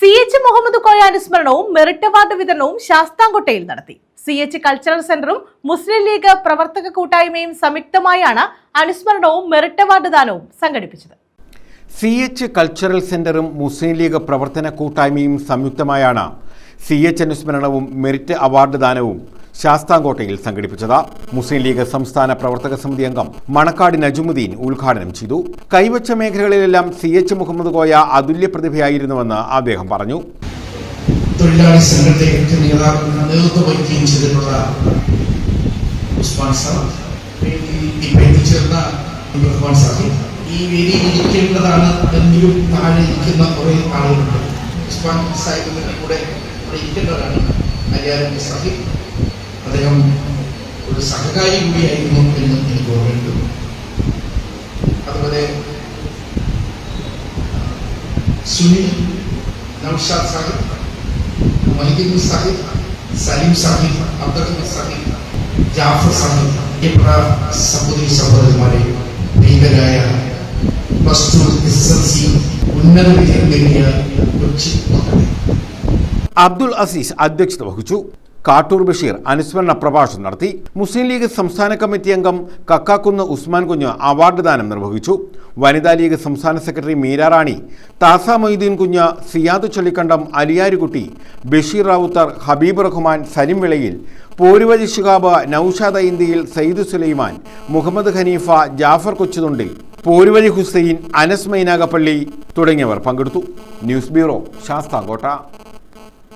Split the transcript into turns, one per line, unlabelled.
C H Muhammad Koya അനുസ്മരണവും merit award വിതരണവും ശാസ്താംകോട്ടയിൽ നടത്തി. സി എച്ച് കൾച്ചറൽ സെന്ററും മുസ്ലിം ലീഗ് പ്രവർത്തക കൂട്ടായ്മയും സംയുക്തമായാണ് അനുസ്മരണവും മെറിറ്റ് അവാർഡ് ദാനവും സംഘടിപ്പിച്ചത്.
സി എച്ച് കൾച്ചറൽ സെന്ററും മുസ്ലിം ലീഗ് പ്രവർത്തന കൂട്ടായ്മയും സംയുക്തമായാണ് സി എച്ച് അനുസ്മരണവും മെറിറ്റ് അവാർഡ് ദാനവും ശാസ്താംകോട്ടയിൽ സംഘടിപ്പിച്ചത്. മുസ്ലിം ലീഗ് സംസ്ഥാന പ്രവർത്തക സമിതി അംഗം മണക്കാട് നജുമുദ്ദീൻ ഉദ്ഘാടനം ചെയ്തു. കൈവച്ച മേഖലകളിലെല്ലാം സി എച്ച് മുഹമ്മദ് കോയ അതുല്യ പ്രതിഭയായിരുന്നുവെന്ന് അദ്ദേഹം പറഞ്ഞു.
തൊഴിലാളി സംഘത്തെ നേതൃത്വം ചെയ്തിട്ടുള്ള ഉസ്മാൻ ഈ വേദിയിൽ ഇരിക്കേണ്ടതാണ് എങ്കിലും താഴെ ഇരിക്കുന്ന കുറേ ആളുകളുണ്ട്. ഉസ്മാൻ സാഹിബിന്റെ കൂടെ സാഹിബ്. അദ്ദേഹം ഒരു സഹകാരി കൂടിയായിരുന്നു എന്ന് എനിക്ക് ഓർമ്മയുണ്ട് അതുപോലെ സുനിൽ നൌഷാദ് സാഹിബ് മൊഹിദ്ദീൻ സാഹിബ് സലീം സാഹിബ് അബ്ദുറഹ്മാൻ സാഹിബ് ജാഫർ സാഹിബ് പ്രിയപ്പെട്ട സഹോദരി സഹോദരന്മാരെ ഭീകരായ plus two S L C ഉന്നത വിജയം നേടിയ കൊച്ചി മക്കളെ
അബ്ദുൾ അസീസ് അധ്യക്ഷത വഹിച്ചു കാട്ടൂർ ബഷീർ അനുസ്മരണ പ്രഭാഷണം നടത്തി. മുസ്ലിം ലീഗ് സംസ്ഥാന കമ്മിറ്റി അംഗം കക്കാക്കുന്ന് ഉസ്മാൻ കുഞ്ഞ് അവാർഡ് ദാനം നിർവഹിച്ചു. വനിതാ ലീഗ് സംസ്ഥാന സെക്രട്ടറി മീര റാണി താസ മൊയ്തീൻ കുഞ്ഞ് സിയാദ് ചൊല്ലിക്കണ്ടം അലിയാരുകുട്ടി ബഷീർ റാവുത്തർ ഹബീബ് റഹ്മാൻ സലിം വിളയിൽ പോരുവഴി ശിഹാബ് നൌഷാദ ഇന്ത്യയിൽ സയ്യിദ് സുലൈമാൻ മുഹമ്മദ് ഖനീഫ ജാഫർ കൊച്ചുതുണ്ടിൽ പോരുവഴി ഹുസൈൻ അനസ് മൈനാഗപ്പള്ളി തുടങ്ങിയവർ പങ്കെടുത്തു. News bureau Sasthamcotta.